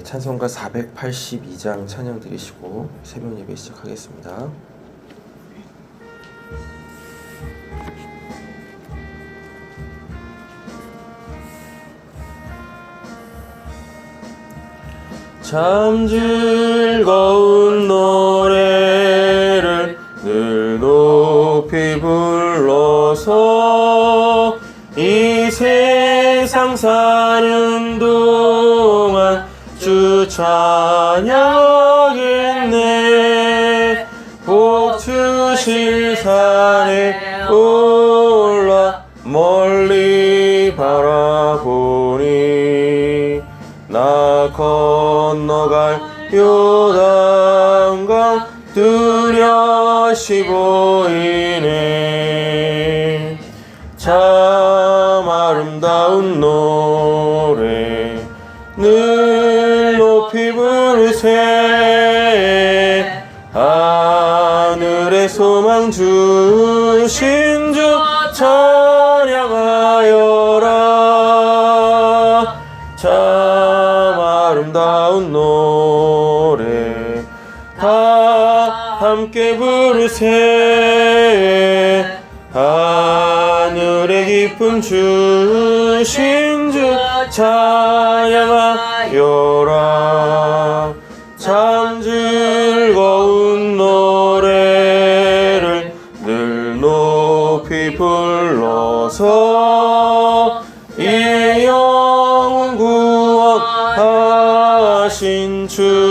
네, 찬송가 482장 찬양 드리시고 새벽 예배 시작하겠습니다. 참 즐거운 노래를 늘 높이 불러서 이 세상 사는 주 찬양하겠네. 복 주실 산에 올라 멀리 바라보니 나 건너갈 요단강 뚜렷이 보이네. 참 아름다운 노 부르세 하늘의 기쁨 주신 주 찬양하여라. 참 즐거운 노래를 늘 높이 불러서 이 영혼 구원하신 주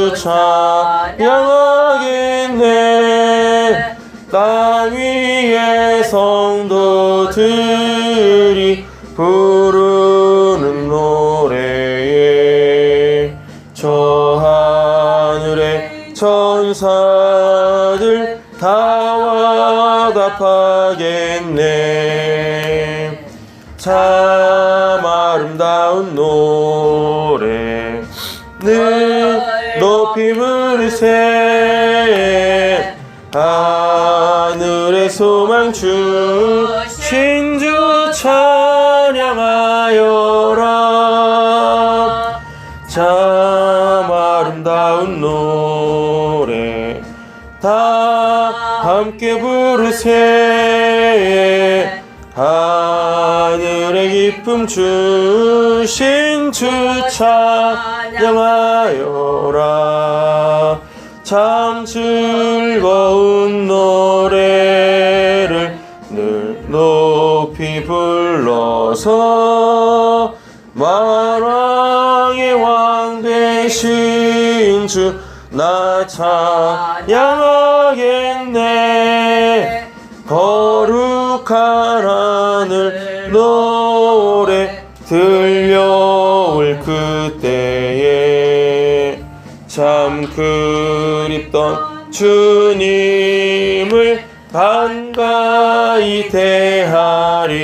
와답하겠네. 참 아름다운 노래. 늘 높이 부르세 하늘의 소망 주신 주 찬양하여라. 참 아름다운 노래. 다 함께 부르세 주신 주 찬양하여라. 참 즐거운 노래를 늘 높이 불러서 만왕의 왕 되신 주 나 찬양하겠네. 거룩한 하늘 노래 들려올 그때에 참 그립던 주님을 반가이 대하리.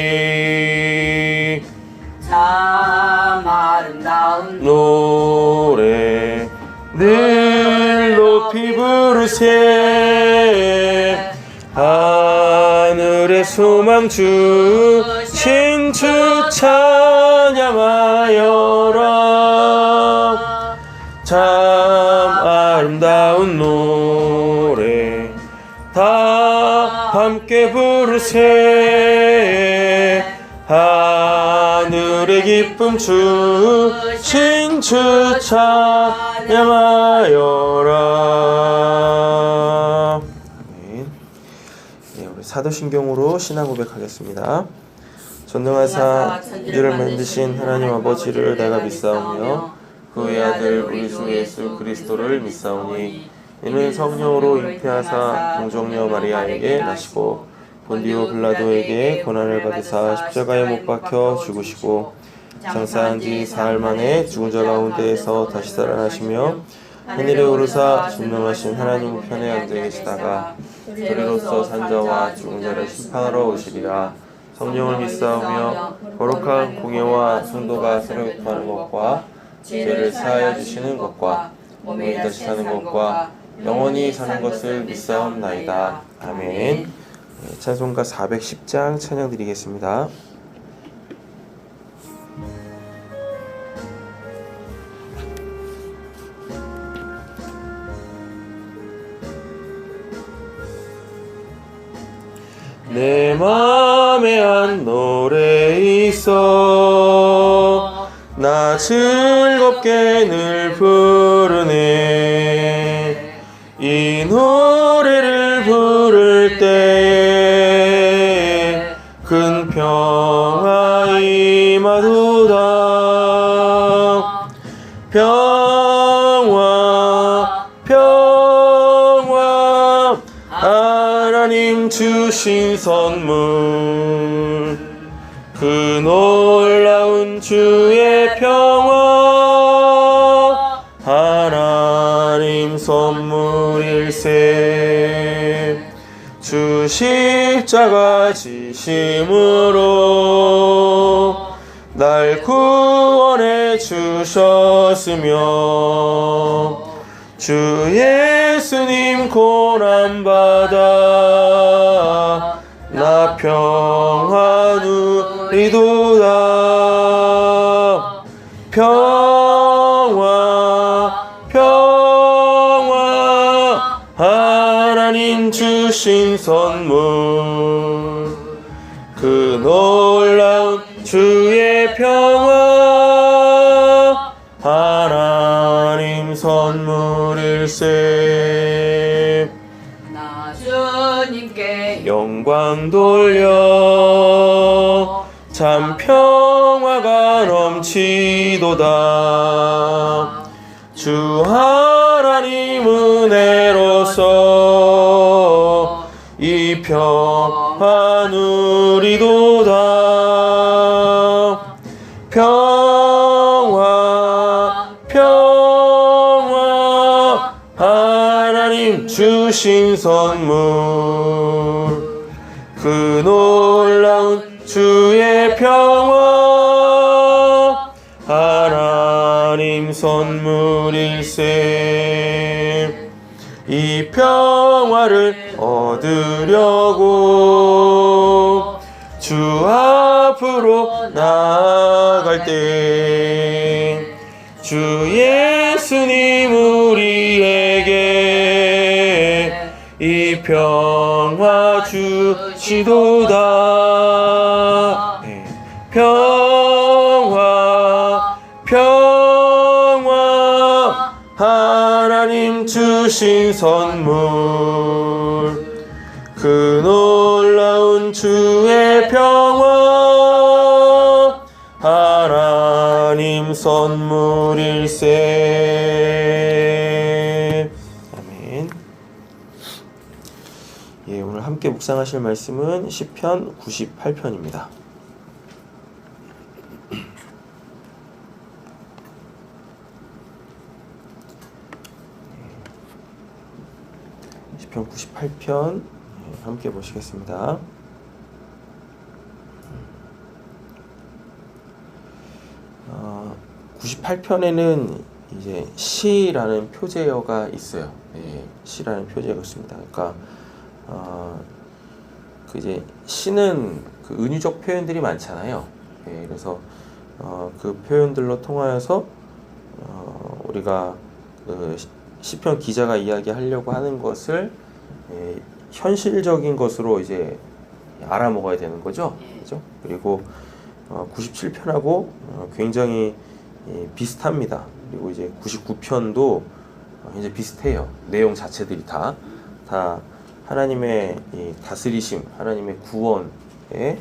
참 아름다운 노래 늘 높이 부르세. 하늘의 소망 주 신주 찬양하여라 참 아름다운 노래 다 함께 부르세 하늘의 기쁨 주신 주 찬양하여라. 네, 사도신경으로 신앙 고백하겠습니다. 전능하사 이를 만드신 하나님 아버지를 내가 믿사오며 그의 아들 우리 주 예수 그리스도를 믿사오니 이는 성령으로 잉태하사 동정녀 마리아에게 나시고 본디오 빌라도에게 고난을 받으사 십자가에 못 박혀 죽으시고 장사한 지 사흘 만에 죽은 자 가운데에서 다시 살아나시며 하늘에 오르사 전능하신 하나님 우편에 앉아 계시다가 도리로서 산자와 죽은 자를 심판하러 오시리라 성령을 믿사오며 거룩한 공예와 성도가 새로부터하는 것과 죄를 사하여 주시는 것과 몸이 다시 사는 것과 영원히 사는 것을 믿사옵나이다. 아멘 네, 찬송가 410장 찬양 드리겠습니다. 내 마음 맘에 한 노래 있어. 나 즐겁게 늘 부르네. 이 노래를 부를 때큰 평화 임하도다 평화 평화 하나님 주신 선 주의 평화. 하나님 선물일세. 주 십자가 지심으로 날 구원해 주셨으며 주 예수님 고난받아 나 평화 누리도다 주신 선물. 그 놀라운 주의 평화. 하나님 선물일세. 나 주님께 영광 돌려. 참 평화가 넘치도다. 주하 평화 누리도다. 평화 평화 하나님 주신 선물. 그 놀라운 주의 평화 하나님 선물일세. 이 평화를 얻으려고 주 앞으로 나아갈 때 주 예수님 우리에게 이 평화 주시도다 네. 평화 평화 하나님 주신 선물 그 놀라운 주의 평화 하나님 선물일세 아멘 예, 오늘 함께 묵상하실 말씀은 시편 98편입니다. 시편 98편 예, 함께 보시겠습니다. 어, 98편에는 이제 시라는 표제어가 있어요. 예, 시라는 표제어가 있습니다. 그러니까 어, 그 이제 시는 그 은유적 표현들이 많잖아요. 예, 그래서 어, 그 표현들로 통하여서 어, 우리가 그 시- 시편 기자가 이야기하려고 하는 것을 예, 현실적인 것으로 이제 알아먹어야 되는 거죠. 그죠? 그리고 어, 97편하고 어, 굉장히 예, 비슷합니다. 그리고 이제 99편도 어, 이제 비슷해요. 내용 자체들이 다 다 하나님의 이 다스리심, 하나님의 구원에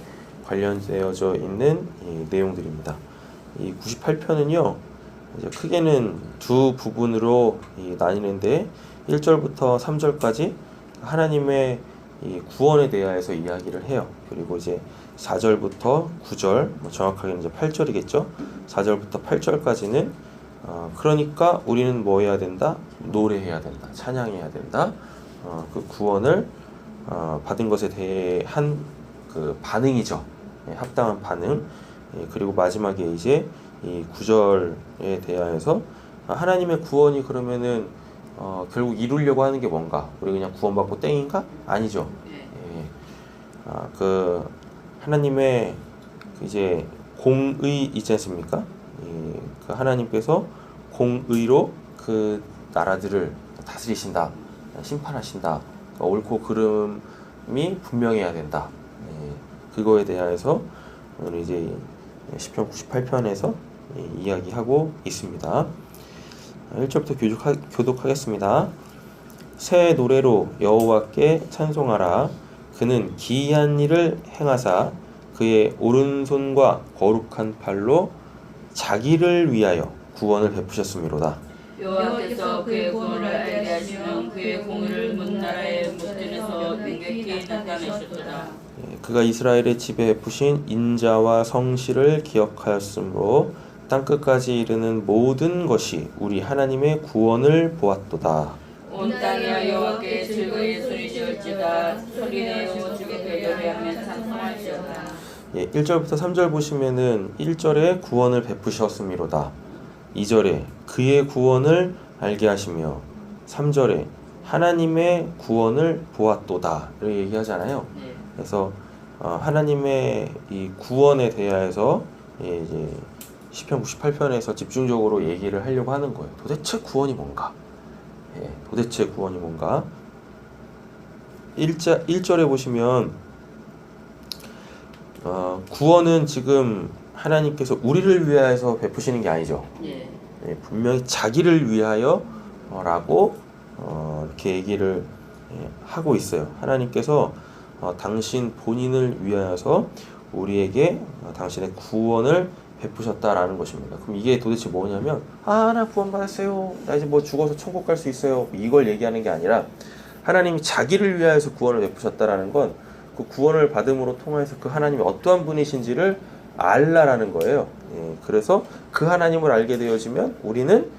관련되어져 있는 이 내용들입니다. 이 98편은요, 이제 크게는 두 부분으로 이 나뉘는데 1절부터 3절까지 하나님의 이 구원에 대하여서 이야기를 해요. 그리고 이제 4절부터 9절, 뭐 정확하게는 이제 8절이겠죠. 4절부터 8절까지는 어, 그러니까 우리는 뭐 해야 된다? 노래해야 된다. 찬양해야 된다. 어, 그 구원을 어, 받은 것에 대한 그 반응이죠. 예, 합당한 반응. 예, 그리고 마지막에 이제 이 구절에 대하여서 아, 하나님의 구원이 그러면은 어, 결국 이루려고 하는 게 뭔가? 우리 그냥 구원받고 땡인가? 아니죠. 예. 예. 아, 그 하나님의 그 이제 공의 있지 않습니까? 예, 그 하나님께서 공의로 그 나라들을 다스리신다, 심판하신다, 그러니까 옳고 그름이 분명해야 된다. 그거에 대하여서 오늘 이제 시편 98편에서 이야기하고 있습니다. 1절부터 교독하, 교독하겠습니다. 새 노래로 여호와께 찬송하라. 그는 기이한 일을 행하사 그의 오른손과 거룩한 팔로 자기를 위하여 구원을 베푸셨음이로다. 여호와께서 그의 구원을 알게 하시는 그의 공의를 문나라의 못들에서 명백히 나타내셨도다. 예, 그가 이스라엘의 집에 베푸신 인자와 성실을 기억하였으므로 땅 끝까지 이르는 모든 것이 우리 하나님의 구원을 보았도다. 온 땅이 여호와께 즐거이 소리지을지다 소리 내어 주께 노래하면 찬송할지어다. 예, 1절부터 3절 보시면은 1절에 구원을 베푸셨음이로다. 2절에 그의 구원을 알게 하시며 3절에 하나님의 구원을 보았도다. 이렇게 얘기하잖아요. 네. 그래서 어, 하나님의 이 구원에 대하여서 예, 이제 시편 98편에서 집중적으로 얘기를 하려고 하는 거예요. 도대체 구원이 뭔가? 예, 도대체 구원이 뭔가? 1자, 1절에 보시면 어, 구원은 지금 하나님께서 우리를 위하여서 베푸시는 게 아니죠. 네. 예, 분명히 자기를 위하여라고 어, 이렇게 얘기를 예, 하고 있어요. 하나님께서 어, 당신 본인을 위하여서 우리에게 어, 당신의 구원을 베푸셨다라는 것입니다. 그럼 이게 도대체 뭐냐면 아 나 구원 받았어요. 나 이제 뭐 죽어서 천국 갈 수 있어요. 이걸 얘기하는 게 아니라 하나님이 자기를 위하여서 구원을 베푸셨다라는 건 그 구원을 받음으로 통해서 그 하나님이 어떠한 분이신지를 알라라는 거예요. 예, 그래서 그 하나님을 알게 되어지면 우리는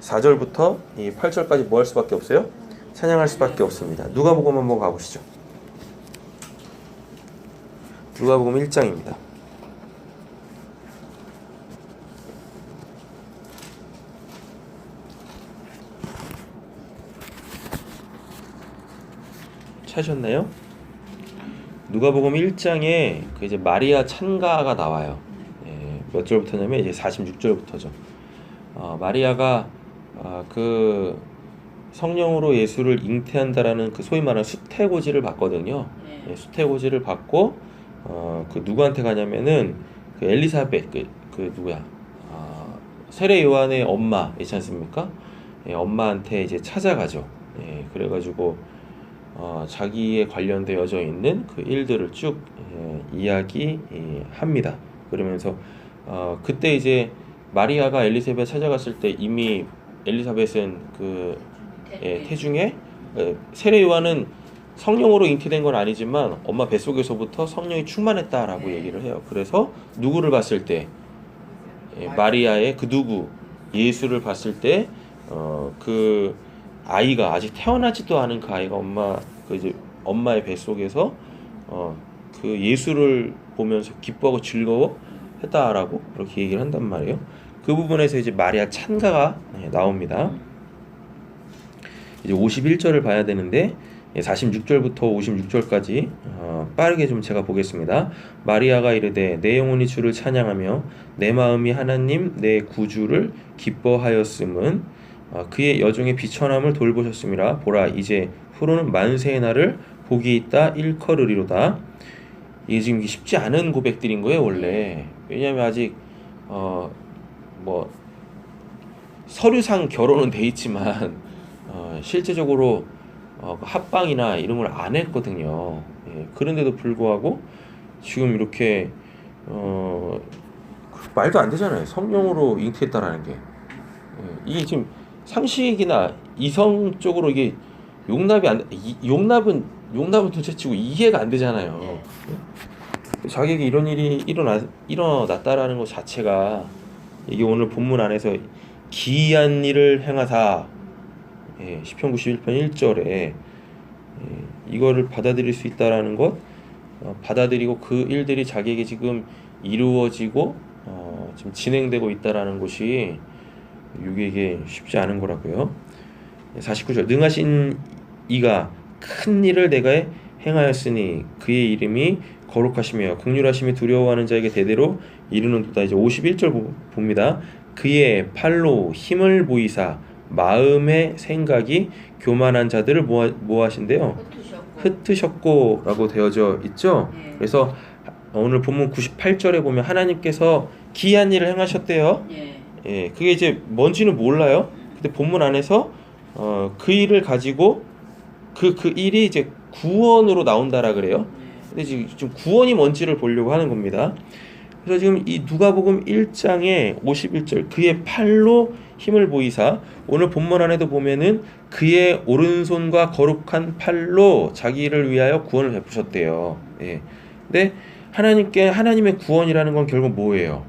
4절부터 이 8절까지 뭐 할 수밖에 없어요? 찬양할 수밖에 없습니다. 누가복음 한번 가보시죠. 누가복음 1장입니다. 찾으셨나요? 누가복음 1장에 그 이제 마리아 찬가가 나와요. 예, 몇 절부터냐면 이제 46절부터죠. 어, 마리아가 어, 그 성령으로 예수를 잉태한다라는 그 소위 말하는 수태고지를 받거든요. 네. 예, 수태고지를 받고 어, 그 누구한테 가냐면은 그 엘리사벳 그, 그 누구야? 아, 세례 요한의 엄마 있지 않습니까? 예, 엄마한테 이제 찾아가죠. 예, 그래가지고 어, 자기에 관련되어져 있는 그 일들을 쭉 예, 이야기합니다. 그러면서 어, 그때 이제 마리아가 엘리사벳 찾아갔을 때 이미 엘리사벳은 그 예, 태중에 예, 세례 요한은 성령으로 잉태된 건 아니지만 엄마 뱃속에서부터 성령이 충만했다라고 네. 얘기를 해요. 그래서 누구를 봤을 때 예, 마리아의 그 누구 예수를 봤을 때 어, 그 아이가 아직 태어나지도 않은 그 아이가 엄마 그 이제 엄마의 뱃속에서 어, 그 예수를 보면서 기뻐하고 즐거워했다라고 그렇게 얘기를 한단 말이에요. 그 부분에서 이제 마리아 찬가가 예, 나옵니다. 이제 51절을 봐야 되는데 46절부터 56절까지 어, 빠르게 좀 제가 보겠습니다. 마리아가 이르되 내 영혼이 주를 찬양하며 내 마음이 하나님 내 구주를 기뻐하였음은 어, 그의 여종의 비천함을 돌보셨음이라 보라 이제 후로는 만세의 날을 복이 있다 일컬으리로다. 이게 지금 쉽지 않은 고백들인 거예요 원래. 왜냐하면 아직 어 뭐 서류상 결혼은 돼 있지만 어, 실제적으로 어, 그 합방이나 이런 걸 안 했거든요. 예, 그런데도 불구하고 지금 이렇게 어, 말도 안 되잖아요. 성령으로 잉태했다라는 게 예, 이게 지금 상식이나 이성적으로 이게 용납이 안 이, 용납은 용납은 둘째치고 이해가 안 되잖아요. 예? 자기에게 이런 일이 일어나 일어났다라는 것 자체가 이게 오늘 본문 안에서 기이한 일을 행하사 예, 시편 91편 1절에 예, 이거를 받아들일 수 있다라는 것 어, 받아들이고 그 일들이 자기에게 지금 이루어지고 어, 지금 진행되고 있다라는 것이 유기에게 쉽지 않은 거라고요. 49절 능하신 이가 큰 일을 내가 행하였으니 그의 이름이 거룩하시며 극률하심이 두려워하는 자에게 대대로 이르는도다. 이제 51절 보- 봅니다. 그의 팔로 힘을 보이사 마음의 생각이 교만한 자들을 모아, 모하신대요. 흩으셨고 흩으셨고 라고 되어져 있죠. 네. 그래서 오늘 본문 98절에 보면 하나님께서 기이한 일을 행하셨대요. 예. 예, 그게 이제 뭔지는 몰라요. 근데 본문 안에서 어, 그 일을 가지고 그 그 일이 이제 구원으로 나온다라 그래요. 근데 지금 좀 구원이 뭔지를 보려고 하는 겁니다. 그래서 지금 이 누가복음 1장의 51절 그의 팔로 힘을 보이사 오늘 본문 안에도 보면은 그의 오른손과 거룩한 팔로 자기를 위하여 구원을 베푸셨대요. 예. 근데 하나님께 하나님의 구원이라는 건 결국 뭐예요?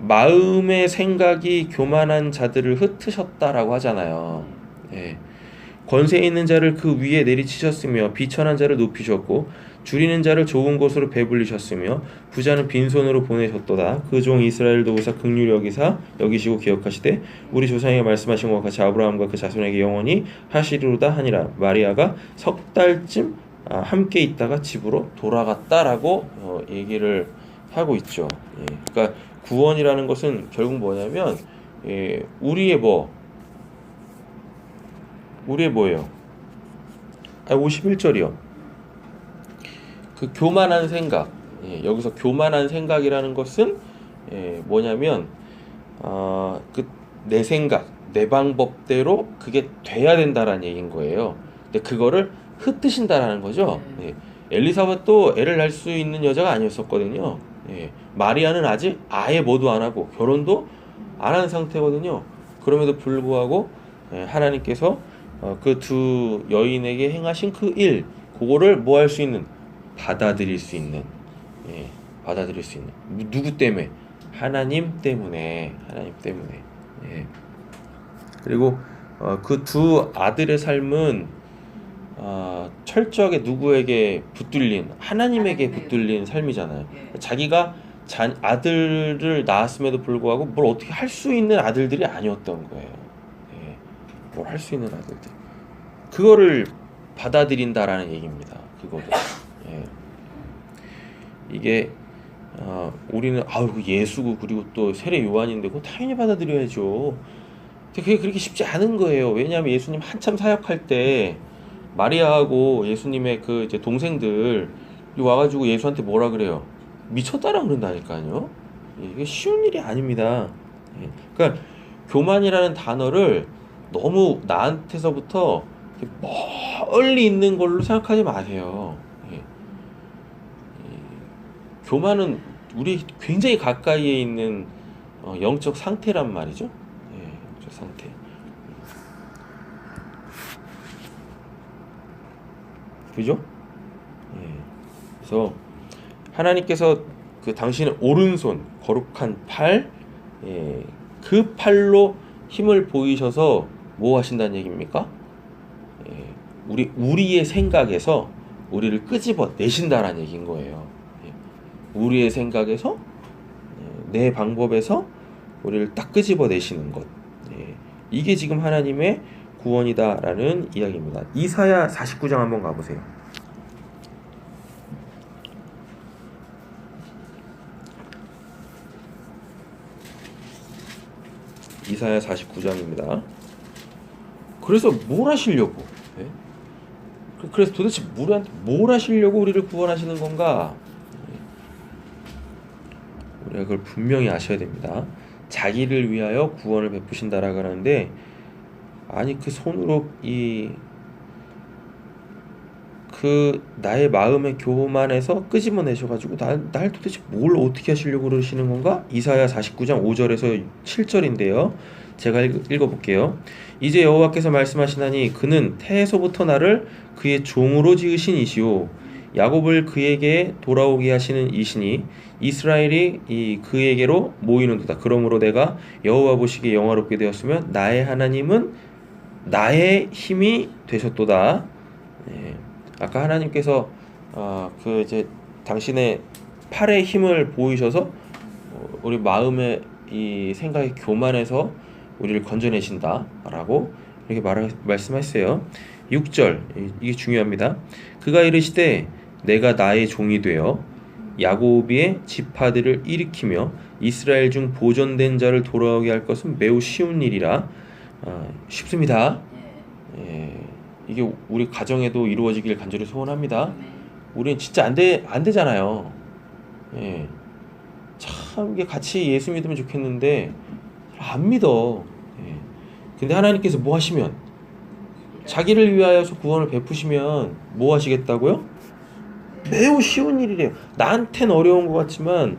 마음의 생각이 교만한 자들을 흩으셨다라고 하잖아요. 예. 권세 있는 자를 그 위에 내리치셨으며 비천한 자를 높이셨고 줄이는 자를 좋은 곳으로 배불리셨으며 부자는 빈손으로 보내셨도다. 그 종 이스라엘도 우사 극률 여기사 여기시고 기억하시되 우리 조상에게 말씀하신 것 같이 아브라함과 그 자손에게 영원히 하시리로다 하니라. 마리아가 석 달쯤 아, 함께 있다가 집으로 돌아갔다라고 어, 얘기를 하고 있죠. 예. 그러니까 구원이라는 것은 결국 뭐냐면 예, 우리의 뭐 우리의 뭐예요? 아 51절이요. 그 교만한 생각. 예, 여기서 교만한 생각이라는 것은 예, 뭐냐면 어, 그내 생각, 내 방법대로 그게 돼야 된다라는 얘기인 거예요. 근데 그거를 흩으신다라는 거죠. 예. 엘리사벳도 애를 낳을 수 있는 여자가 아니었었거든요. 예. 마리아는 아직 아예 뭐도 안 하고 결혼도 안 한 상태거든요. 그럼에도 불구하고 예, 하나님께서 어, 그두 여인에게 행하신 그 일, 그거를 뭐 할 수 있는 받아들일 수 있는, 예, 받아들일 수 있는 누- 누구 때문에 하나님 때문에 하나님 때문에 예. 그리고 어, 그 두 아들의 삶은 어, 철저하게 누구에게 붙들린 하나님에게. 붙들린 삶이잖아요. 예. 자기가 잔 아들을 낳았음에도 불구하고 뭘 어떻게 할 수 있는 아들들이 아니었던 거예요. 예. 뭘할 수 있는 아들들. 그거를 받아들인다라는 얘기입니다. 그거를. 예. 이게 어, 우리는 아우 그 예수고 그리고 또 세례 요한인데 그거 당연히 받아들여야죠. 근데 그게 그렇게 쉽지 않은 거예요. 왜냐하면 예수님 한참 사역할 때 마리아하고 예수님의 그 이제 동생들 와가지고 예수한테 뭐라 그래요? 미쳤다라 그런다니까요. 예, 이게 쉬운 일이 아닙니다. 예, 그러니까 교만이라는 단어를 너무 나한테서부터 멀리 있는 걸로 생각하지 마세요. 예. 이 교만은 우리 굉장히 가까이에 있는 어, 영적 상태란 말이죠. 예, 영적 상태. 그죠? 예. 그래서 하나님께서 그 당신의 오른손 거룩한 팔, 예, 그 팔로 힘을 보이셔서 뭐 하신다는 얘기입니까? 예, 우리 우리의 생각에서 우리를 끄집어 내신다라는 얘기인 거예요. 예, 우리의 생각에서 예, 내 방법에서 우리를 딱 끄집어 내시는 것. 예, 이게 지금 하나님의 구원이다라는 이야기입니다. 이사야 49장 한번 가보세요. 이사야 49장입니다. 그래서 뭘 하시려고? 예? 그- 그래서 도대체 뭘 하시려고 우리를 구원하시는 건가? 예. 우리가 그걸 분명히 아셔야 됩니다. 자기를 위하여 구원을 베푸신다라고 하는데 아니 그 손으로 이 그 나의 마음의 교만에서 끄집어내셔가지고 날, 날 도대체 뭘 어떻게 하시려고 그러시는 건가? 이사야 49장 5절에서 7절인데요. 제가 읽, 읽어볼게요. 이제 여호와께서 말씀하시나니 그는 태에서부터 나를 그의 종으로 지으신 이시오 야곱을 그에게 돌아오게 하시는 이시니 이스라엘이 이 그에게로 모이는도다. 그러므로 내가 여호와 보시기에 영화롭게 되었으며 나의 하나님은 나의 힘이 되셨도다. 예. 아까 하나님께서 어, 그 이제 당신의 팔의 힘을 보이셔서 어, 우리 마음의 이 생각이 교만해서 우리를 건져내신다라고 이렇게 말 말씀하셨어요. 6절 이- 이게 중요합니다. 그가 이르시되 내가 나의 종이 되어 야곱의 지파들을 일으키며 이스라엘 중 보존된 자를 돌아오게 할 것은 매우 쉬운 일이라 아, 쉽습니다. 예. 예, 이게 우리 가정에도 이루어지길 간절히 소원합니다. 아멘. 우리는 진짜 안돼안 되잖아요. 예. 참 이게 같이 예수 믿으면 좋겠는데 안 믿어. 예. 근데 하나님께서 뭐 하시면 자기를 위하여서 구원을 베푸시면 뭐 하시겠다고요? 매우 쉬운 일이래요. 나한텐 어려운 것 같지만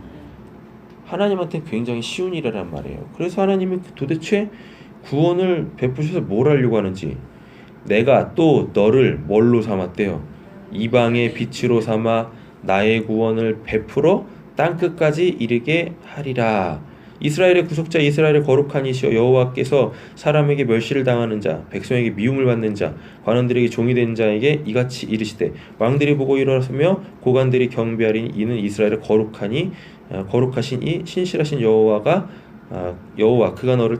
하나님한테는 굉장히 쉬운 일이란 말이에요. 그래서 하나님이 도대체 구원을 베푸셔서 뭘 하려고 하는지 내가 또 너를 뭘로 삼았대요? 이방의 빛으로 삼아 나의 구원을 베풀어 땅 끝까지 이르게 하리라. 이스라엘의 구속자 이스라엘의 거룩한 이시여 여호와께서 사람에게 멸시를 당하는 자 백성에게 미움을 받는 자 관원들에게 종이 된 자에게 이같이 이르시되 왕들이 보고 일어서며 고관들이 경배하리니 이는 이스라엘의 거룩하니 어, 거룩하신 이 신실하신 여호와가 아, 여호와 그가 너를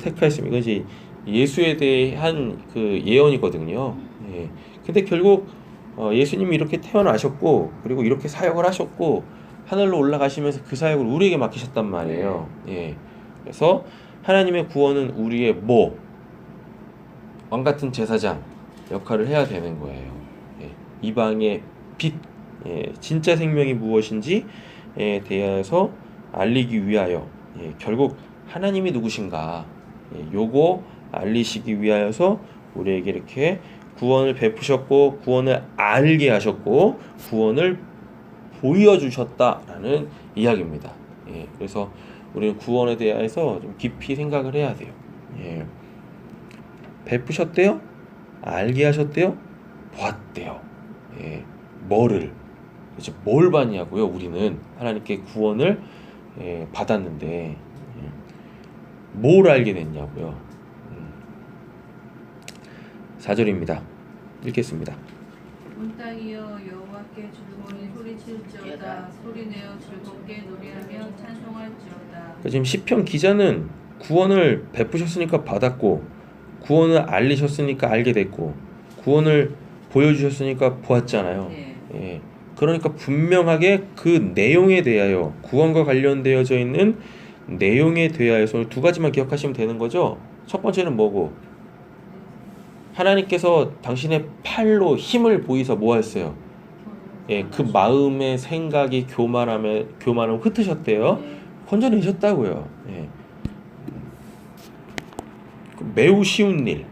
이건 이제 예수에 대한 그 예언이거든요. 예. 근데 결국 어, 예수님이 이렇게 태어나셨고 그리고 이렇게 사역을 하셨고 하늘로 올라가시면서 그 사역을 우리에게 맡기셨단 말이에요. 예. 그래서 하나님의 구원은 우리의 뭐? 왕 같은 제사장 역할을 해야 되는 거예요. 예. 이방의 빛, 예. 진짜 생명이 무엇인지에 대해서 알리기 위하여 예. 결국 하나님이 누구신가? 예. 요거 알리시기 위하여서 우리에게 이렇게 구원을 베푸셨고 구원을 알게 하셨고 구원을 보여주셨다라는 이야기입니다. 예, 그래서 우리는 구원에 대해서 좀 깊이 생각을 해야 돼요. 예, 베푸셨대요? 알게 하셨대요? 보았대요. 예, 뭐를? 그렇죠. 뭘 받냐고요? 우리는 하나님께 구원을 예, 받았는데 예, 뭘 알게 됐냐고요? 음. 4절입니다. 읽겠습니다. 온 땅이여 여호와께 즐거이 소리칠지어다 소리 내어 즐겁게 노래하며 찬송할지어다 그러니까 지금 시편 기자는 구원을 베푸셨으니까 받았고 구원을 알리셨으니까 알게 됐고 구원을 보여주셨으니까 보았잖아요. 네. 예. 그러니까 분명하게 그 내용에 대하여 구원과 관련되어져 있는 내용에 대하여서 오늘 두 가지만 기억하시면 되는 거죠. 첫 번째는 뭐고 하나님께서 당신의 팔로 힘을 보이서 뭐 했어요? 예, 그 마음의 생각이 교만함에 교만을 흩으셨대요. 네. 건져내셨다고요. 예. 그 매우 쉬운 일.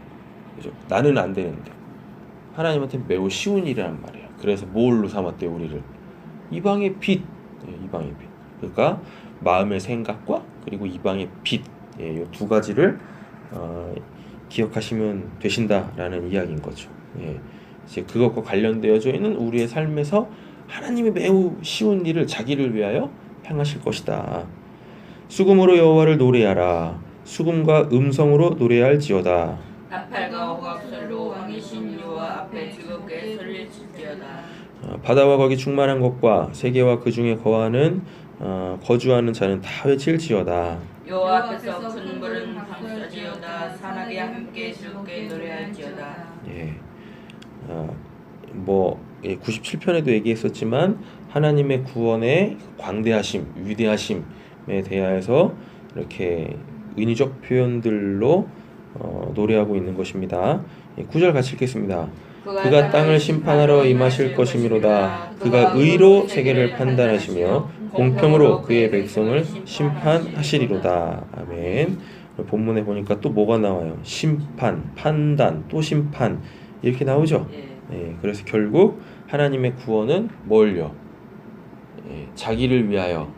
그죠? 나는 안 되는데. 하나님한테 매우 쉬운 일이란 말이에요. 그래서 뭘로 삼았대요, 우리를? 이방의 빛. 예, 이방의 빛. 그러니까 마음의 생각과 그리고 이방의 빛. 예, 이두 가지를 어, 기억하시면 되신다라는 이야기인 거죠. 예. 이제 그것과 관련되어져 있는 우리의 삶에서 하나님이 매우 쉬운 일을 자기를 위하여 행하실 것이다. 수금으로 여호와를 노래하라. 수금과 음성으로 노래할지어다. 나팔과 호각설로 왕이신 여호와 앞에 즐겁게 설릴지어다. 어, 바다와 거기 충만한 것과 세계와 그 중에 거하는 어, 거주하는 자는 다 외칠지어다. 여호와 앞에서 큰 물은 감싸지어다 산악이 함께 즐겁게 노래할지어다. 예. 어, 뭐 예, 97편에도 얘기했었지만 하나님의 구원의 광대하심, 위대하심에 대하여서 이렇게 은유적 표현들로 어, 노래하고 있는 것입니다. 예, 9절 같이 읽겠습니다. 그가 땅을 심판하러 임하실 것이미로다. 그가 의로 세계를 판단하시며 공평으로 그의 백성을 심판하시리로다. 아멘. 본문에 보니까 또 뭐가 나와요? 심판, 판단, 또 심판 이렇게 나오죠. 예. 예, 그래서 결국 하나님의 구원은 뭘요? 예, 자기를 위하여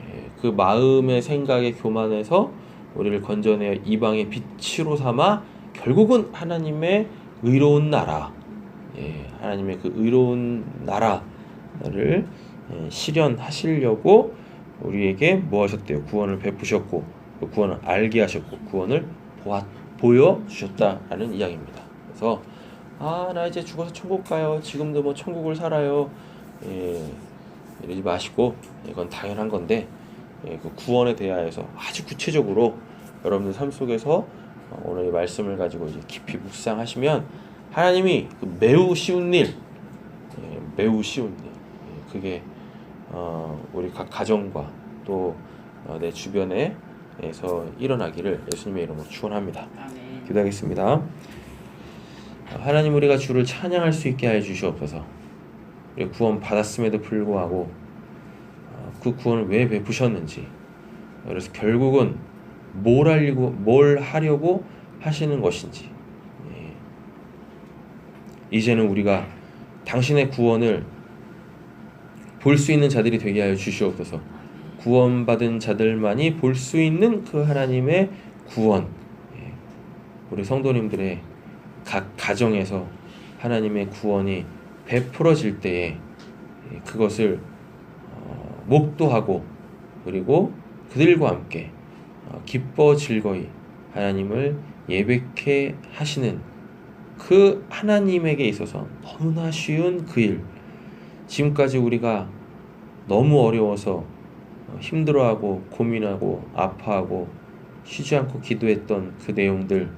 예, 그 마음의 생각의 교만에서 우리를 건져내어 이방의 빛으로 삼아 결국은 하나님의 의로운 나라, 예, 하나님의 그 의로운 나라를 예, 실현하시려고 우리에게 뭐 하셨대요? 구원을 베푸셨고 그 구원을 알게 하셨고 구원을 보아, 보여주셨다라는 이야기입니다. 그래서 아 나 이제 죽어서 천국 가요. 지금도 뭐 천국을 살아요. 예, 이러지 마시고 이건 당연한 건데 예, 그 구원에 대하여서 아주 구체적으로 여러분들 삶 속에서 어, 오늘 이 말씀을 가지고 이제 깊이 묵상하시면 하나님이 그 매우 쉬운 일, 예, 매우 쉬운 일, 예, 그게 어, 우리 각 가정과 또 내 주변에서 일어나기를 예수님의 이름으로 축원합니다. 기도하겠습니다. 하나님 우리가 주를 찬양할 수 있게 하여 주시옵소서. 우리가 구원 받았음에도 불구하고 어, 그 구원을 왜 베푸셨는지 그래서 결국은 뭘 하려고 뭘 하려고 하시는 것인지 예. 이제는 우리가 당신의 구원을 볼 수 있는 자들이 되게 하여 주시옵소서. 구원받은 자들만이 볼 수 있는 그 하나님의 구원. 예. 우리 성도님들의 각 가정에서 하나님의 구원이 베풀어질 때에 예, 그것을 어, 목도하고 그리고 그들과 함께 어, 기뻐 즐거이 하나님을 예배케 하시는 그 하나님에게 있어서 너무나 쉬운 그 일. 지금까지 우리가 너무 어려워서 어, 힘들어하고 고민하고 아파하고 쉬지 않고 기도했던 그 내용들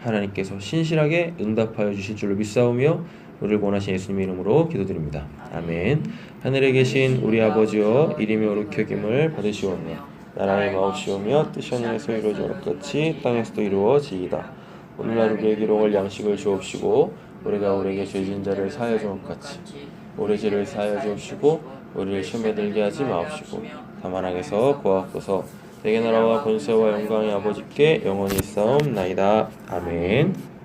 하나님께서 신실하게 응답하여 주실 줄로 믿사오며 우리를 원하신 예수님의 이름으로 기도드립니다. 아멘. 하늘에 계신 우리 아버지여 이름이 오르게 여김을 받으시오며 나라의 마옵시오며 뜻이 하늘에서 이루어지는 것 같이 땅에서도 이루어지이다. 오늘날 우리의 기록을 양식을 주옵시고 우리가 우리에게 죄진 자를 사하여 준것 같이 우리 죄를 사하여 주옵시고 우리를 시험에 들게 하지 마옵시고 다만 악에서 구하옵소서 내게 나라와 권세와 영광의 아버지께 영원히 싸움 나이다. 아멘